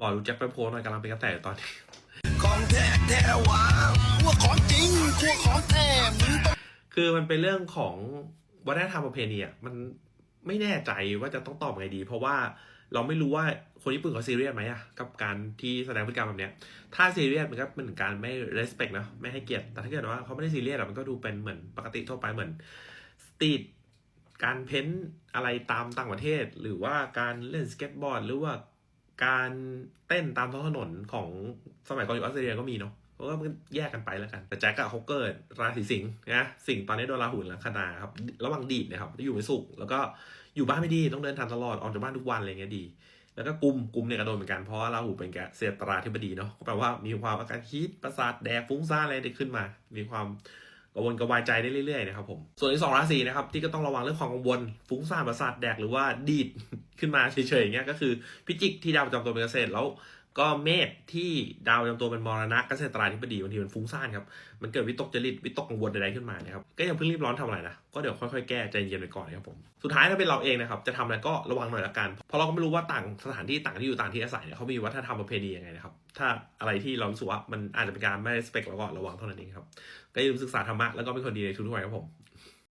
หมอรู้แจ็คไปโพสต์หน่อยกำลังเป็นกระแสอยู่ตอนนี้ ของแท้แท้วะพวกของจริงพวกของแท้มึงต้องคือมันเป็นเรื่องของวัฒนธรรมประเพณีอะมันไม่แน่ใจว่าจะต้องตอบไงดี เพราะว่าเราไม่รู้ว่าคนญี่ปุ่นเขาซีเรียสไหมอะกับการที่แสดงพฤติกรรมแบบเนี้ย ถ้าซีเรียสมันก็เป็นการไม่ respect นะไม่ให้เกียรติ แต่ถ้าเกิดว่าเขาไม่ได้ซีเรียสอะมันก็ดูเป็นเหมือนปกติทั่วไปเหมือนสตรีทการเพ้นท์อะไรตามต่างประเทศ หรือว่าการเล่นสเก็ตบอร์ด หรือว่า การเต้นตามท้องถนนของสมัยก่อนอยู่ออสเตรเลียก็มีเนาะเพราะว่ามันแยกกันไปแล้วกัน แต่แจ็คกับฮอกเกอร์ราศีสิงห์นะสิงห์ตอนนี้โดนราหูลัคนาครับ ระหว่างดีดนะครับอยู่ไม่สุข แล้วก็อยู่บ้านไม่ดีต้องเดินทางตลอดออกจากบ้านทุกวันอะไรเงี้ยดี แล้วก็กลุ่มกลุ่มเนี่ยก็โดนเหมือนกันเพราะว่าราหูเป็นแกเสตราธิบดีเนาะก็แปลว่ามีความอาการคิดประสาทแดกฟุ้งซ่านอะไรได้ขึ้นมา มีความกังวลกระวายใจได้เรื่อยๆนะครับผม ส่วนที่สองราศีนะครับที่ก็ต้องระวังเรื่องความกังวลฟุ้งซ่านประสาทแดกหรือว่าดีด ขึ้นมาเฉยๆอย่างเงี้ยก็คือพิจิกที่ดาวประจำตัวเป็นเกษตรแล้วก็เมษที่ดาวประจำตัวเป็นมรณะเกษตราธิบดีบางทีมันฟุ้งซ่านครับ มันเกิดวิตกจริตวิตกกังวลใดๆขึ้นมานะครับก็อย่าเพิ่งรีบร้อนทำอะไรนะ ก็เดี๋ยวค่อยๆแก้ใจเย็นไปก่อนนะครับผม สุดท้ายถ้าเป็นเราเองนะครับจะทำอะไรก็ระวังหน่อยละกัน เพราะเราก็ไม่รู้ว่าต่างสถานที่ต่างที่อยู่ต่างที่อาศัยเนี่ยเขามีวัฒนธรรมประเพณียังไงนะครับ ถ้าอะไรที่เราสึกว่ามันอาจจะเป็นการไม่ respect เราก็ระวังเท่านั้นเองครับ ก็อย่าลืมศึกษาธรรมะแล้วก็เป็นคนดีในทุกๆวันครับผม